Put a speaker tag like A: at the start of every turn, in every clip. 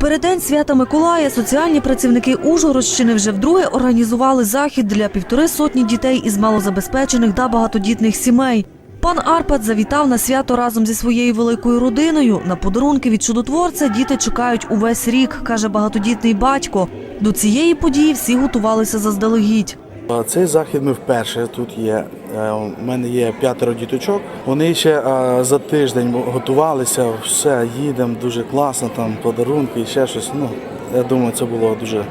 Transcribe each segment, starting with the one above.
A: В свята Миколая соціальні працівники Ужгородщини вже вдруге організували захід для півтори сотні дітей із малозабезпечених та багатодітних сімей. Пан Арпад завітав на свято разом зі своєю великою родиною. На подарунки від чудотворця діти чекають увесь рік, каже багатодітний батько. До цієї події всі готувалися заздалегідь.
B: Цей захід ми вперше тут є. Е, У мене є п'ятеро діточок. Вони ще е, за тиждень готувалися, все, їдемо, дуже класно, там подарунки і ще щось. Ну, я думаю, це було дуже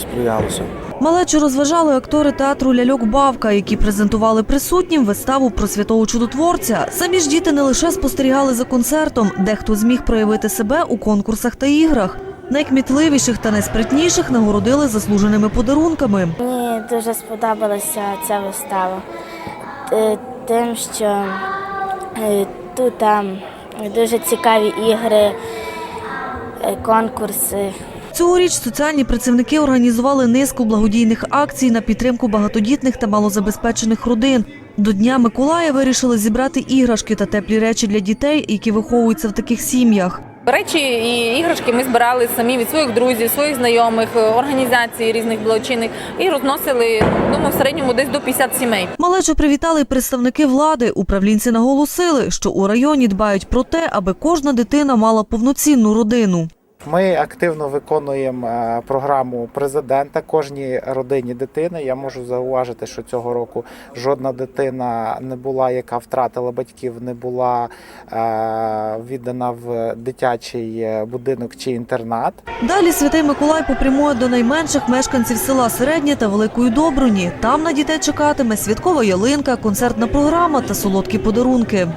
B: сприялося.
A: Малечу розважали актори театру Ляльок Бавка, які презентували присутнім виставу про святого чудотворця. Самі ж діти не лише спостерігали за концертом, дехто зміг проявити себе у конкурсах та іграх. Найкмітливіших та найспритніших нагородили заслуженими подарунками.
C: Дуже сподобалася ця вистава е, тим, що е, тут там дуже цікаві ігри, е, конкурси.
A: Цьогоріч соціальні працівники організували низку благодійних акцій на підтримку багатодітних та малозабезпечених родин. До Дня Миколая вирішили зібрати іграшки та теплі речі для дітей, які виховуються в таких сім'ях.
D: Речі і іграшки ми збирали самі від своїх друзів, своїх знайомих, організацій різних благочинних і розносили думаю, в середньому десь до 50 сімей.
A: Малечу привітали представники влади. Управлінці наголосили, що у районі дбають про те, аби кожна дитина мала повноцінну родину.
E: Ми активно виконуємо е, програму президента кожній родині дитини. Я можу зауважити, що цього року жодна дитина не була, яка втратила батьків, не була е, віддана в дитячий е, будинок чи інтернат.
A: Далі святий Миколай попрямує до найменших мешканців села Середнє та Великої Добруні. Там на дітей чекатиме святкова ялинка, концертна програма та солодкі подарунки.